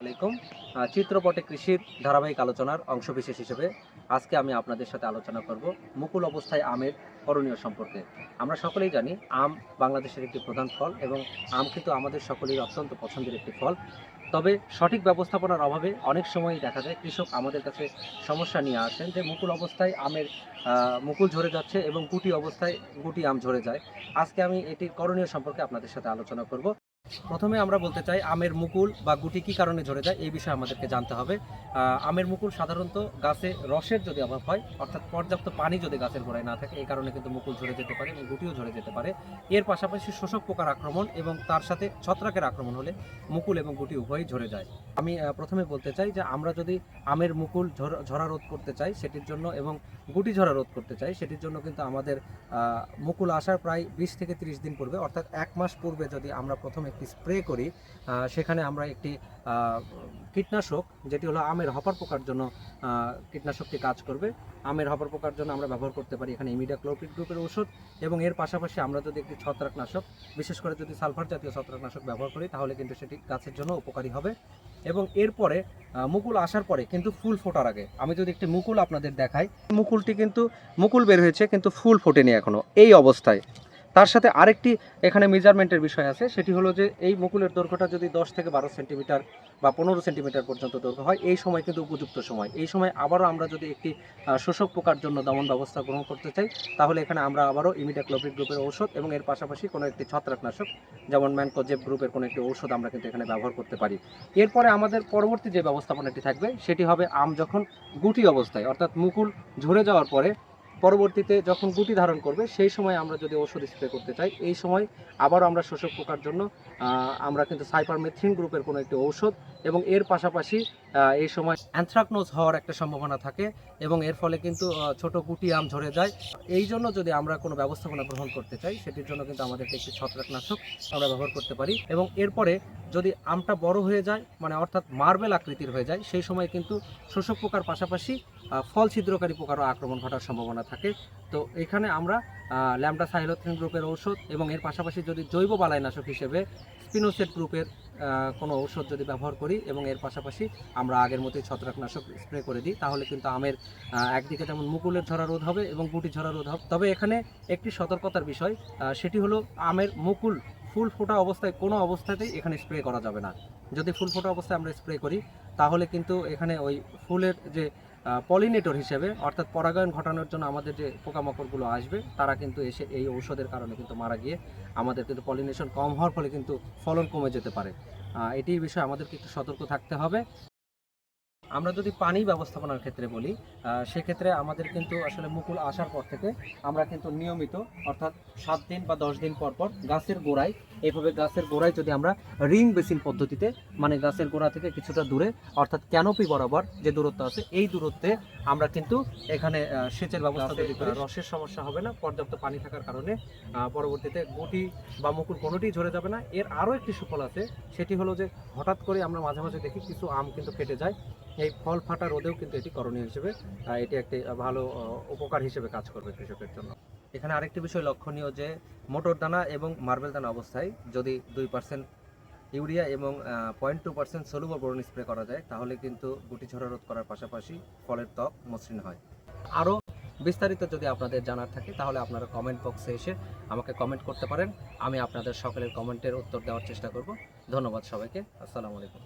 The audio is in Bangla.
আলাইকুম। চিত্রপটে কৃষির ধারাবাহিক আলোচনার অংশবিশেষ হিসেবে আজকে আমি আপনাদের সাথে আলোচনা করব মুকুল অবস্থায় আমের করণীয় সম্পর্কে। আমরা সকলেই জানি আম বাংলাদেশের একটি প্রধান ফল এবং আম কিন্তু আমাদের সকলের অত্যন্ত পছন্দের একটি ফল। তবে সঠিক ব্যবস্থাপনার অভাবে অনেক সময়ই দেখা যায় কৃষক আমাদের কাছে সমস্যা নিয়ে আসেন যে মুকুল অবস্থায় আমের মুকুল ঝরে যাচ্ছে এবং গুটি অবস্থায় গুটি আম ঝরে যায়। আজকে আমি এটির করণীয় সম্পর্কে আপনাদের সাথে আলোচনা করব। প্রথমে আমরা বলতে চাই, আমের মুকুল বা গুটি কি কারণে ঝরে যায় এই বিষয়ে আমাদেরকে জানতে হবে। আমের মুকুল সাধারণত গাছে রসের যদি অভাব হয়, অর্থাৎ পর্যাপ্ত পানি যদি গাছের গোড়ায় না থাকে, এই কারণে কিন্তু মুকুল ঝরে যেতে পারে এবং গুটিও ঝরে যেতে পারে। এর পাশাপাশি শোষক পোকার আক্রমণ এবং তার সাথে ছত্রাকের আক্রমণ হলে মুকুল এবং গুটি উভয়ই ঝরে যায়। আমি প্রথমে বলতে চাই যে, আমরা যদি আমের মুকুল ঝর- রোধ করতে চাই সেটির জন্য এবং গুটি ঝরা রোধ করতে চাই সেটির জন্য কিন্তু আমাদের মুকুল আসার প্রায় বিশ থেকে ত্রিশ দিন পূর্বে, অর্থাৎ এক মাস পূর্বে যদি আমরা প্রথম স্প্রে করি সেখানে আমরা একটি কীটনাশক, যেটি হলো আমের হপার পোকার জন্য কীটনাশকটি কাজ করবে। আমের হপার পোকার জন্য আমরা ব্যবহার করতে পারি এখানে ইমিডিয়া ক্লোপিড গ্রুপের ওষুধ এবং এর পাশাপাশি আমরা যদি একটি ছত্রাকনাশক, বিশেষ করে যদি সালফার জাতীয় ছত্রাকনাশক ব্যবহার করি, তাহলে কিন্তু সেটি গাছের জন্য উপকারী হবে। এবং এরপরে মুকুল আসার পরে কিন্তু ফুল ফোটার আগে, আমি যদি একটি মুকুল আপনাদের দেখাই, মুকুলটি কিন্তু, মুকুল বের হয়েছে কিন্তু ফুল ফোটেনি এখনও, এই অবস্থায়। তার সাথে আরেকটি এখানে মেজারমেন্টের বিষয় আছে, সেটি হলো যে এই মুকুলের দৈর্ঘ্যটা যদি দশ থেকে বারো সেন্টিমিটার বা পনেরো সেন্টিমিটার পর্যন্ত দৈর্ঘ্য হয়, এই সময় কিন্তু উপযুক্ত সময়। এই সময় আবারও আমরা যদি একটি শোষক পোকার জন্য দমন ব্যবস্থা গ্রহণ করতে চাই, তাহলে এখানে আমরা আবারও ইমিডাক্লোপিড গ্রুপের ঔষধ এবং এর পাশাপাশি কোনো একটি ছত্রাকনাশক, যেমন ম্যানকোজেব গ্রুপের কোনো একটি ঔষধ আমরা কিন্তু এখানে ব্যবহার করতে পারি। এরপরে আমাদের পরবর্তী যে ব্যবস্থাপনাটি থাকবে, সেটি হবে আম যখন গুটি অবস্থায়, অর্থাৎ মুকুল ঝরে যাওয়ার পরে পরবর্তীতে যখন গুটি ধারণ করবে, সেই সময় আমরা যদি ওষুধ স্প্রে করতে চাই, এই সময় আবারও আমরা শোষক পোকার জন্য আমরা কিন্তু সাইপারমেথ্রিন গ্রুপের কোনো একটি ঔষধ এবং এর পাশাপাশি এই সময় অ্যানথ্রাকনোজ হওয়ার একটা সম্ভাবনা থাকে এবং এর ফলে কিন্তু ছোট গুটি আম ঝরে যায়। এই জন্য যদি আমরা কোনো ব্যবস্থাপনা গ্রহণ করতে চাই, সেটির জন্য কিন্তু আমাদেরকে একটি ছত্রাকনাশক আমরা ব্যবহার করতে পারি। এবং এরপরে যদি আমটা বড় হয়ে যায় মানে অর্থাৎ মার্বেল আকৃতির হয়ে যায়, সেই সময় কিন্তু শোষক পোকার পাশাপাশি ফল ছিদ্রকারী পোকারও আক্রমণ ঘটার সম্ভাবনা থাকে। তো এখানে আমরা ল্যামডা সাইলোথ্রিন গ্রুপের ঔষধ এবং এর পাশাপাশি যদি জৈব বালাইনাশক হিসেবে স্পিনোসেট গ্রুপের কোনো ঔষধ যদি ব্যবহার করি এবং এর পাশাপাশি আমরা আগের মতোই ছত্রাকনাশক স্প্রে করে দিই, তাহলে কিন্তু আমের একদিকে যেমন মুকুলের ঝরা রোধ হবে এবং গুটি ঝরা রোধ হবে। তবে এখানে একটি সতর্কতার বিষয় সেটি হলো আমের মুকুল ফুল ফোটা অবস্থায় কোনো অবস্থাতেই এখানে স্প্রে করা যাবে না। যদি ফুল ফোটা অবস্থায় আমরা স্প্রে করি, তাহলে কিন্তু এখানে ওই ফুলের যে পলিনেটর হিসেবে, অর্থাৎ পরাগায়ন ঘটানোর জন্য আমাদের যে পোকামাকড়গুলো আসবে, তারা কিন্তু এসে এই ঔষধের কারণে কিন্তু মারা গিয়ে আমাদের কিন্তু পলিনেশন কম হওয়ার ফলে কিন্তু ফলন কমে যেতে পারে। এটি বিষয়ে আমাদেরকে একটু সতর্ক থাকতে হবে। আমরা যদি পানি ব্যবস্থাপনার ক্ষেত্রে বলি সেক্ষেত্রে আমাদের কিন্তু আসলে মুকুল আসার পর থেকে আমরা কিন্তু নিয়মিত অর্থাৎ সাত দিন বা দশ দিন পর পর গাছের গোড়ায় এইভাবে গাছের গোড়ায় যদি আমরা রিং বেসিন পদ্ধতিতে মানে গাছের গোড়া থেকে কিছুটা দূরে, অর্থাৎ ক্যানোপি বরাবর যে দূরত্ব আছে, এই দূরত্বে আমরা কিন্তু এখানে সেচের ব্যবস্থা রসের সমস্যা হবে না, পর্যাপ্ত পানি থাকার কারণে পরবর্তীতে গুটি বা মুকুল কোনোটিই ঝরে যাবে না। এর আরও একটি সুফল আছে, সেটি হলো যে হঠাৎ করে আমরা মাঝে মাঝে দেখি কিছু আম কিন্তু কেটে যায়। এই ফল ফাটা রোদেও কিন্তু এটি করণীয় হিসেবে এটি একটি ভালো উপকার হিসেবে কাজ করবে কৃষকের জন্য। এখানে আরেকটি বিষয় লক্ষণীয় যে, মোটর দানা এবং মার্বেল দানা অবস্থায় যদি দুই পার্সেন্ট ইউরিয়া এবং point two percent Solubor boron spray করা যায়, তাহলে কিন্তু গুটি ঝরা রোধ করার পাশাপাশি ফলের ত্বক মসৃণ হয়। আরও বিস্তারিত যদি আপনাদের জানার থাকে, তাহলে আপনারা কমেন্ট বক্সে এসে আমাকে কমেন্ট করতে পারেন। আমি আপনাদের সকলের কমেন্টের উত্তর দেওয়ার চেষ্টা করব। ধন্যবাদ সবাইকে। আসসালামু আলাইকুম।